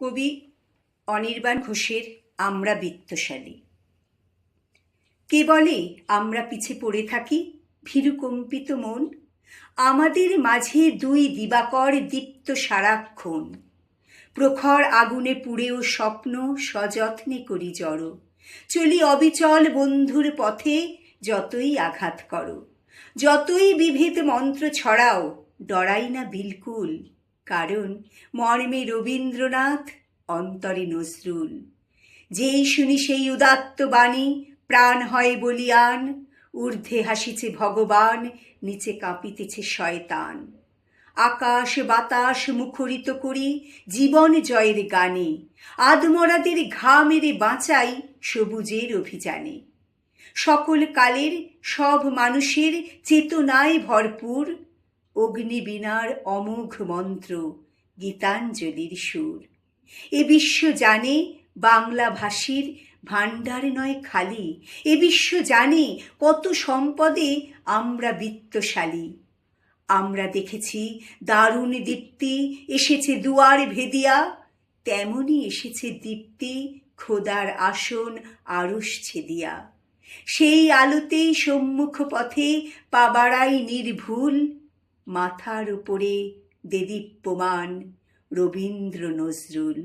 কবি অনির্বাণ ঘোষের আমরা বিত্তশালী। কে বলে আমরা পিছে পড়ে থাকি ভীরুকম্পিত মন? আমাদের মাঝে দুই দিবাকর দীপ্ত সারাক্ষণ প্রখর আগুনে পুড়েও স্বপ্ন সযত্নে করি জড়। চলি অবিচল বন্ধুর পথে যতই আঘাত করো। যতই বিভেদ মন্ত্র ছড়াও, ডরাই না বিলকুল কারণ মর্মে রবীন্দ্রনাথ, অন্তরে নজরুল। যেই শুনি সেই উদাত্ত বাণী, প্রাণ হয় বলিয়ান, ঊর্ধ্বে হাসিছে ভগবান, নিচে কাঁপিতেছে শয়তান। আকাশ বাতাস মুখরিত করি, জীবন জয়ের গানে, আদমরাদের ঘামেরে বাঁচাই সবুজের অভিযানে। সকল কালের, সব মানুষের চেতনায় ভরপুর অগ্নিবীণার অমোঘ মন্ত্র, গীতাঞ্জলির সুর। এ বিশ্ব জানে বাংলা ভাষীর ভাণ্ডার নয় খালি। এ বিশ্ব জানে কত সম্পদে আমরা বিত্তশালী। আমরা দেখেছি দারুণ দীপ্তি এসেছে দুয়ার ভেদিয়া, তেমনি এসেছে দীপ্তি খোদার আসন আড়স ছেদিয়া। সেই আলোতেই সম্মুখ পথে পা বাড়াই নির্ভুল মাথার উপরে দেদীপ্যমান রবীন্দ্র নজরুল।